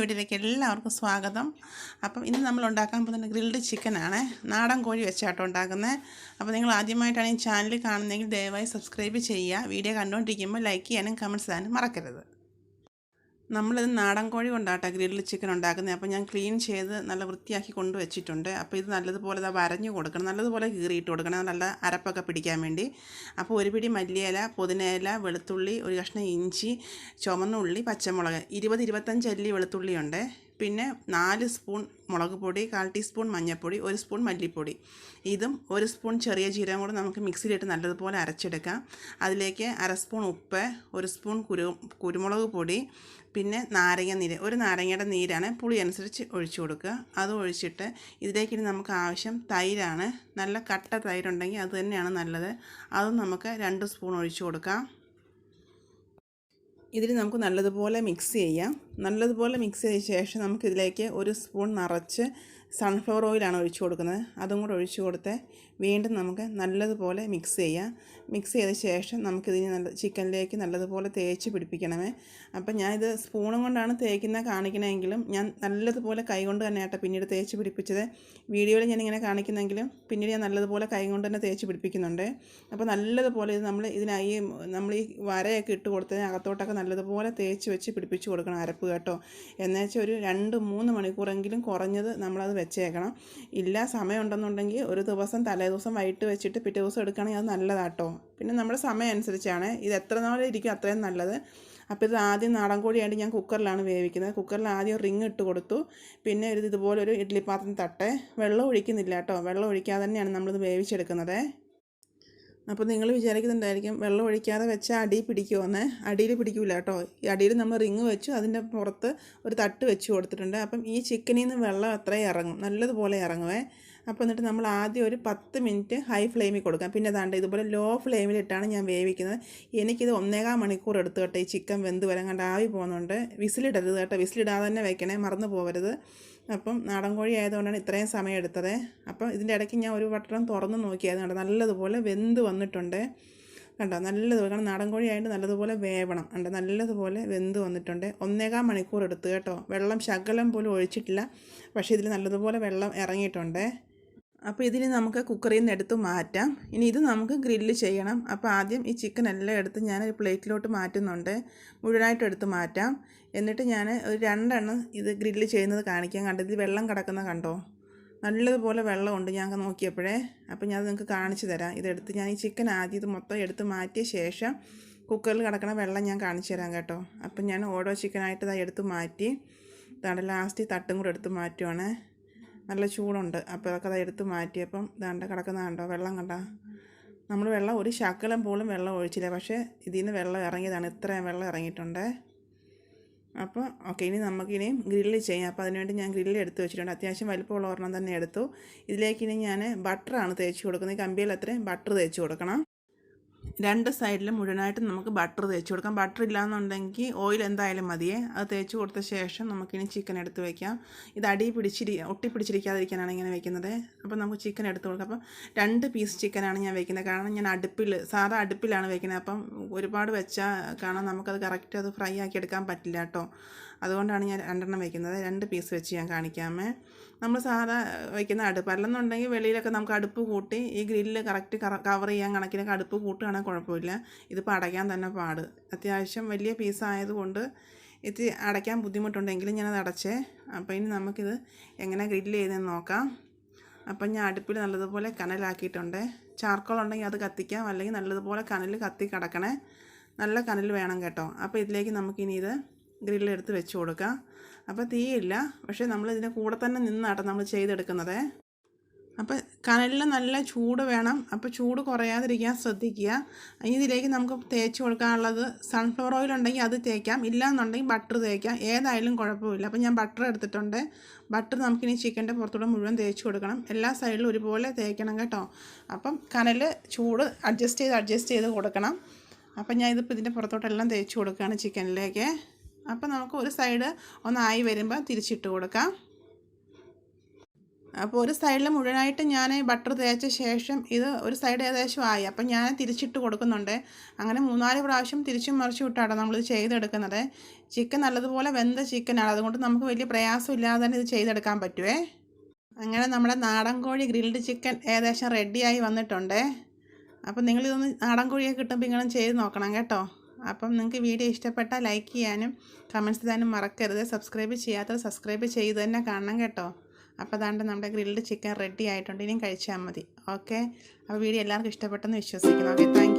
വീട്ടിലേക്ക് എല്ലാവർക്കും സ്വാഗതം. അപ്പം ഇന്ന് നമ്മൾ ഉണ്ടാക്കാൻ പോകുന്ന ഗ്രിൽഡ് ചിക്കനാണ്. നാടൻ കോഴി വെച്ചാട്ടോ ഉണ്ടാക്കുന്നത്. അപ്പോൾ നിങ്ങൾ ആദ്യമായിട്ടാണ് ഈ ചാനൽ കാണുന്നതെങ്കിൽ ദയവായി സബ്സ്ക്രൈബ് ചെയ്യുക. വീഡിയോ കണ്ടുകൊണ്ടിരിക്കുമ്പോൾ ലൈക്ക് ചെയ്യാനും കമന്റ്സ് ചെയ്യാനും മറക്കരുത്. നമ്മളിത് നാടൻ കോഴി കൊണ്ടാട്ടോ ഗ്രിൽഡ് ചിക്കൻ ഉണ്ടാക്കുന്നത് അപ്പോൾ ഞാൻ ക്ലീൻ ചെയ്ത് നല്ല വൃത്തിയാക്കി കൊണ്ട് വെച്ചിട്ടുണ്ട്. അപ്പോൾ ഇത് നല്ലതുപോലെ ഇതാ വരഞ്ഞു കൊടുക്കണം. നല്ലതുപോലെ കീറിയിട്ട് കൊടുക്കണം. നല്ല അരപ്പൊക്കെ പിടിക്കാൻ വേണ്ടി. അപ്പോൾ ഒരു പിടി മല്ലിയില പുതിനയില വെളുത്തുള്ളി ഒരു കഷ്ണം ഇഞ്ചി ചുമന്നുള്ളി പച്ചമുളക്. ഇരുപത് ഇരുപത്തഞ്ച് അല്ലി വെളുത്തുള്ളി ഉണ്ട് പിന്നെ നാല് സ്പൂൺ മുളക് പൊടി കാൽ ടീസ്പൂൺ മഞ്ഞൾപ്പൊടി ഒരു സ്പൂൺ മല്ലിപ്പൊടി. ഇതും ഒരു സ്പൂൺ ചെറിയ ജീരകം കൂടെ നമുക്ക് മിക്സിയിലിട്ട് നല്ലതുപോലെ അരച്ചെടുക്കാം. അതിലേക്ക് അര സ്പൂൺ ഉപ്പ് ഒരു സ്പൂൺ കുരു കുരുമുളക് പൊടി പിന്നെ നാരങ്ങ നീര്. ഒരു നാരങ്ങയുടെ നീരാണ് പുളി അനുസരിച്ച് ഒഴിച്ചു കൊടുക്കുക. അത് ഒഴിച്ചിട്ട് ഇതിലേക്ക് നമുക്ക് ആവശ്യം തൈരാണ്. നല്ല കട്ട തൈരുണ്ടെങ്കിൽ അത് തന്നെയാണ് നല്ലത്. അതും നമുക്ക് രണ്ട് സ്പൂൺ ഒഴിച്ചു കൊടുക്കാം. ഇതിൽ നമുക്ക് നല്ലതുപോലെ മിക്സ് ചെയ്യാം. നല്ലതുപോലെ മിക്സ് ചെയ്ത ശേഷം നമുക്കിതിലേക്ക് ഒരു സ്പൂൺ നിറച്ച് സൺഫ്ലവർ ഓയിലാണ് ഒഴിച്ചു കൊടുക്കുന്നത്. അതും കൂടെ ഒഴിച്ചു കൊടുത്ത് വീണ്ടും നമുക്ക് നല്ലതുപോലെ മിക്സ് ചെയ്യാം. മിക്സ് ചെയ്ത ശേഷം നമുക്കിതിന് നല്ല ചിക്കനിലേക്ക് നല്ലതുപോലെ തേച്ച് പിടിപ്പിക്കണമേ. അപ്പം ഞാനിത് സ്പൂണും കൊണ്ടാണ് തേക്കുന്നത് കാണിക്കണമെങ്കിലും ഞാൻ നല്ലതുപോലെ കൈ കൊണ്ട് തന്നെ ആട്ടെ പിന്നീട് തേച്ച് പിടിപ്പിച്ചത്. വീഡിയോയിൽ ഞാനിങ്ങനെ കാണിക്കുന്നെങ്കിലും പിന്നീട് ഞാൻ നല്ലതുപോലെ കൈ കൊണ്ട് തന്നെ തേച്ച് പിടിപ്പിക്കുന്നുണ്ട്. അപ്പോൾ നല്ലതുപോലെ ഇത് നമ്മൾ ഇതിനായി നമ്മൾ ഈ വരയൊക്കെ ഇട്ട് കൊടുത്തതിന് അകത്തോട്ടൊക്കെ നല്ലതുപോലെ തേച്ച് വെച്ച് പിടിപ്പിച്ച് കൊടുക്കണം അരപ്പ് കേട്ടോ. എന്നുവെച്ചാൽ ഒരു രണ്ട് മൂന്ന് മണിക്കൂറെങ്കിലും കുറഞ്ഞത് നമ്മളത് വെച്ചേക്കണം. ഇല്ല സമയമുണ്ടെന്നുണ്ടെങ്കിൽ ഒരു ദിവസം തലേദിവസം വൈകിട്ട് വെച്ചിട്ട് പിറ്റേ ദിവസം എടുക്കുകയാണെങ്കിൽ അത് നല്ലതാട്ടോ. പിന്നെ നമ്മുടെ സമയം അനുസരിച്ചാണ്. ഇത് എത്ര നാളെ ഇരിക്കും അത്രയും നല്ലത്. അപ്പോൾ ഇത് ആദ്യം നാടൻ കോഴിയായിട്ട് ഞാൻ കുക്കറിലാണ് വേവിക്കുന്നത്. കുക്കറിൽ ആദ്യം റിങ് ഇട്ട് കൊടുത്തു. പിന്നെ ഒരു ഇതുപോലെ ഒരു ഇഡ്ഡലി പാത്രം തട്ടെ. വെള്ളം ഒഴിക്കുന്നില്ല കേട്ടോ. വെള്ളം ഒഴിക്കാതെ തന്നെയാണ് നമ്മളിത് വേവിച്ചെടുക്കുന്നത്. അപ്പോൾ നിങ്ങൾ വിചാരിക്കുന്നുണ്ടായിരിക്കും വെള്ളം ഒഴിക്കാതെ വെച്ചാൽ അടി പിടിക്കുമെന്ന് അടിയിൽ പിടിക്കില്ല കേട്ടോ. ഈ അടിയിൽ നമ്മൾ റിങ് വെച്ചു അതിന്റെ പുറത്ത് ഒരു തട്ട് വെച്ച് കൊടുത്തിട്ടുണ്ട്. അപ്പം ഈ ചിക്കനിൽ നിന്ന് വെള്ളം അത്രയും ഇറങ്ങും. നല്ലതുപോലെ ഇറങ്ങുവേ. അപ്പോൾ എന്നിട്ട് നമ്മൾ ആദ്യം ഒരു പത്ത് മിനിറ്റ് ഹൈ ഫ്ലെയിമിൽ കൊടുക്കാം. പിന്നെ അതാണ്ട് ഇതുപോലെ ലോ ഫ്ലെയിമിലിട്ടാണ് ഞാൻ വേവിക്കുന്നത്. എനിക്കിത് ഒന്നേകാൽ മണിക്കൂർ എടുത്തു കേട്ടോ ഈ ചിക്കൻ വെന്ത് വരാൻ കണ്ട് ആവി പോകുന്നുണ്ട്. വിസിലിടരുത് കേട്ടോ. വിസിലിടാതെ തന്നെ വെക്കണേ. മറന്നു പോകരുത് അപ്പം നാടൻ കോഴി ആയതുകൊണ്ടാണ് ഇത്രയും സമയം എടുത്തത്. അപ്പം ഇതിന്റെ ഇടയ്ക്ക് ഞാൻ ഒരു വട്ടം തുറന്ന് നോക്കിയത് കണ്ടോ? നല്ലതുപോലെ വെന്ത് വന്നിട്ടുണ്ട്. കണ്ടോ? നല്ലതുപോലെ കാരണം നാടൻ കോഴി ആയിട്ട് നല്ലതുപോലെ വേവണം. കണ്ടോ? നല്ലതുപോലെ വെന്ത് വന്നിട്ടുണ്ട്. ഒന്നേകാൽ മണിക്കൂർ എടുത്ത് കേട്ടോ. വെള്ളം ശകലം പോലും ഒഴിച്ചിട്ടില്ല. പക്ഷേ ഇതിൽ നല്ലതുപോലെ വെള്ളം ഇറങ്ങിയിട്ടുണ്ട്. അപ്പോൾ ഇതിന് നമുക്ക് കുക്കറിൽ നിന്ന് എടുത്ത് മാറ്റാം. ഇനി ഇത് നമുക്ക് ഗ്രില്ല് ചെയ്യണം. അപ്പോൾ ആദ്യം ഈ ചിക്കൻ എല്ലാം എടുത്ത് ഞാൻ ഒരു പ്ലേറ്റിലോട്ട് മാറ്റുന്നുണ്ട്. മുഴുവനായിട്ട് എടുത്ത് മാറ്റാം. എന്നിട്ട് ഞാൻ ഒരു രണ്ടെണ്ണം ഇത് ഗ്രില്ല് ചെയ്യുന്നത് കാണിക്കാം. കണ്ടത് ഇതിൽ വെള്ളം കിടക്കുന്ന കണ്ടോ? നല്ലതുപോലെ വെള്ളമുണ്ട് ഞാൻ നോക്കിയപ്പോഴേ. അപ്പോൾ ഞാൻ നിങ്ങൾക്ക് കാണിച്ചു തരാം. ഇതെടുത്ത് ഞാൻ ഈ ചിക്കൻ ആദ്യം ഇത് മൊത്തം എടുത്ത് മാറ്റിയ ശേഷം കുക്കറിൽ കിടക്കുന്ന വെള്ളം ഞാൻ കാണിച്ചു തരാം കേട്ടോ. അപ്പം ഞാൻ ഓരോ ചിക്കനായിട്ട് ഇതായി എടുത്ത് മാറ്റി. തട ലാസ്റ്റ് തട്ടും കൂടെ എടുത്ത് മാറ്റുവാണ്. നല്ല ചൂടുണ്ട്. അപ്പോൾ അതൊക്കെ അത് എടുത്ത് മാറ്റിയപ്പം ഇതാണ്ട് കിടക്കുന്ന കണ്ടോ? വെള്ളം കണ്ട? നമ്മൾ വെള്ളം ഒരു ശകലം പോലും വെള്ളം ഒഴിച്ചില്ല. പക്ഷേ ഇതിൽ നിന്ന് വെള്ളം ഇറങ്ങിയതാണ്. ഇത്രയും വെള്ളം ഇറങ്ങിയിട്ടുണ്ട്. അപ്പോൾ ഓക്കെ ഇനി നമുക്കിനിയും ഗ്രില്ല് ചെയ്യാം. അപ്പോൾ അതിനുവേണ്ടി ഞാൻ ഗ്രില്ല് എടുത്ത് വെച്ചിട്ടുണ്ട്. അത്യാവശ്യം വലിപ്പമുള്ള ഒരെണ്ണം തന്നെ എടുത്തു. ഇതിലേക്ക് ഇനി ഞാൻ ബട്ടറാണ് തേച്ച് കൊടുക്കുന്നത്. കമ്പിയിൽ അത്രയും ബട്ടർ തേച്ച് കൊടുക്കണം. രണ്ട് സൈഡിലും മുഴുവനായിട്ട് നമുക്ക് ബട്ടർ തേച്ച് കൊടുക്കാം. ബട്ടർ ഇല്ലാന്നുണ്ടെങ്കിൽ ഓയിൽ എന്തായാലും മതിയേ. അത് തേച്ച് കൊടുത്ത ശേഷം നമുക്കിനി ചിക്കൻ എടുത്ത് വയ്ക്കാം ഇത് അടി പിടിച്ചിരി ഒട്ടി പിടിച്ചിരിക്കാതിരിക്കാനാണ് ഇങ്ങനെ വെക്കുന്നത്. അപ്പോൾ നമുക്ക് ചിക്കൻ എടുത്ത് കൊടുക്കാം. അപ്പം രണ്ട് പീസ് ചിക്കനാണ് ഞാൻ വെക്കുന്നത്. കാരണം ഞാൻ അടുപ്പിൽ സാധാ അടുപ്പിലാണ് വെക്കുന്നത്. അപ്പം ഒരുപാട് വെച്ചാൽ കാരണം നമുക്കത് കറക്റ്റ് അത് ഫ്രൈ ആക്കി എടുക്കാൻ പറ്റില്ല കേട്ടോ അതുകൊണ്ടാണ് ഞാൻ രണ്ടെണ്ണം വയ്ക്കുന്നത് രണ്ട് പീസ് വെച്ച് ഞാൻ കാണിക്കാമേ. നമ്മൾ സാധാ വയ്ക്കുന്ന അടുപ്പ്. അല്ലെന്നുണ്ടെങ്കിൽ വെളിയിലൊക്കെ നമുക്ക് അടുപ്പ് കൂട്ടി ഈ ഗ്രില്ല് കറക്റ്റ് കവർ ചെയ്യാൻ കണക്കിനൊക്കെ അടുപ്പ് കൂട്ടുകയാണെങ്കിൽ കുഴപ്പമില്ല. ഇതിപ്പോൾ അടയ്ക്കാൻ തന്നെ പാട്. അത്യാവശ്യം വലിയ പീസ് ആയതുകൊണ്ട് ഇത് അടയ്ക്കാൻ ബുദ്ധിമുട്ടുണ്ടെങ്കിലും ഞാനത് അടച്ചേ. അപ്പോൾ ഇനി നമുക്കിത് എങ്ങനെ ഗ്രില്ല് ചെയ്തെന്ന് നോക്കാം. അപ്പം ഞാൻ അടുപ്പിൽ നല്ലതുപോലെ കനലാക്കിയിട്ടുണ്ട്. ചാർക്കോൾ ഉണ്ടെങ്കിൽ അത് കത്തിക്കാം. അല്ലെങ്കിൽ നല്ലതുപോലെ കനൽ കത്തി കിടക്കണേ. നല്ല കനൽ വേണം കേട്ടോ. അപ്പോൾ ഇതിലേക്ക് നമുക്കിനി ഇത് ഗ്രില്ലെടുത്ത് വെച്ച് കൊടുക്കാം. അപ്പോൾ തീയില്ല. പക്ഷേ നമ്മൾ ഇതിന്റെ കൂടെ തന്നെ നിന്നാട്ടോ നമ്മൾ ചെയ്തെടുക്കുന്നത്. അപ്പോൾ കനലിൽ നല്ല ചൂട് വേണം. അപ്പോൾ ചൂട് കുറയാതിരിക്കാൻ ശ്രദ്ധിക്കുക. ഇതിലേക്ക് നമുക്ക് തേച്ച് കൊടുക്കാനുള്ളത് സൺഫ്ലവർ ഓയിൽ ഉണ്ടെങ്കിൽ അത് തേക്കാം. ഇല്ലയെന്നുണ്ടെങ്കിൽ ബട്ടർ തേക്കാം. ഏതായാലും കുഴപ്പമില്ല. അപ്പോൾ ഞാൻ ബട്ടർ എടുത്തിട്ടുണ്ട്. ബട്ടർ നമുക്കിനി ചിക്കന്റെ പുറത്തൂടെ മുഴുവൻ തേച്ച് കൊടുക്കണം. എല്ലാ സൈഡിലും ഒരുപോലെ തേക്കണം കേട്ടോ. അപ്പം കനൽ ചൂട് അഡ്ജസ്റ്റ് ചെയ്ത് അഡ്ജസ്റ്റ് ചെയ്ത് കൊടുക്കണം. അപ്പം ഞാൻ ഇതിപ്പോൾ ഇതിന്റെ പുറത്തോട്ടെല്ലാം തേച്ച് കൊടുക്കുകയാണ് ചിക്കനിലേക്ക് അപ്പം നമുക്ക് ഒരു സൈഡ് ഒന്നായി വരുമ്പോൾ തിരിച്ചിട്ട് കൊടുക്കാം. അപ്പോൾ ഒരു സൈഡിൽ മുഴുവനായിട്ട് ഞാൻ ബട്ടർ തേച്ച ശേഷം ഇത് ഒരു സൈഡ് ഏകദേശം ആയി. അപ്പം ഞാൻ തിരിച്ചിട്ട് കൊടുക്കുന്നുണ്ട്. അങ്ങനെ മൂന്നാൽ പ്രാവശ്യം തിരിച്ചും മറിച്ചും ഇട്ടാണ് നമ്മളിത് ചെയ്തെടുക്കുന്നത്. ചിക്കൻ നല്ലതുപോലെ വെന്ത ചിക്കനാണ് അതുകൊണ്ട് നമുക്ക് വലിയ പ്രയാസമില്ലാതെ തന്നെ ഇത് ചെയ്തെടുക്കാൻ പറ്റുമേ അങ്ങനെ നമ്മുടെ നാടൻ കോഴി ഗ്രിൽഡ് ചിക്കൻ ഏകദേശം റെഡിയായി വന്നിട്ടുണ്ട്. അപ്പം നിങ്ങളിതൊന്ന് നാടൻ കോഴിയൊക്കെ കിട്ടുമ്പോൾ ഇങ്ങനെ ചെയ്ത് നോക്കണം കേട്ടോ. അപ്പം നിങ്ങൾക്ക് വീഡിയോ ഇഷ്ടപ്പെട്ടാൽ ലൈക്ക് ചെയ്യാനും കമന്റ്സ് ചെയ്യാനും മറക്കരുത്. സബ്സ്ക്രൈബ് ചെയ്യാത്തത് സബ്സ്ക്രൈബ് ചെയ്ത് തന്നെ കാണണം കേട്ടോ. അപ്പോൾ അതാണ്ട് നമ്മുടെ ഗ്രിൽഡ് ചിക്കൻ റെഡി ആയിട്ടുണ്ട്. ഇനിയും കഴിച്ചാൽ മതി. ഓക്കെ? അപ്പോൾ വീഡിയോ എല്ലാവർക്കും ഇഷ്ടപ്പെട്ടെന്ന് വിശ്വസിക്കുന്നു. Okay thank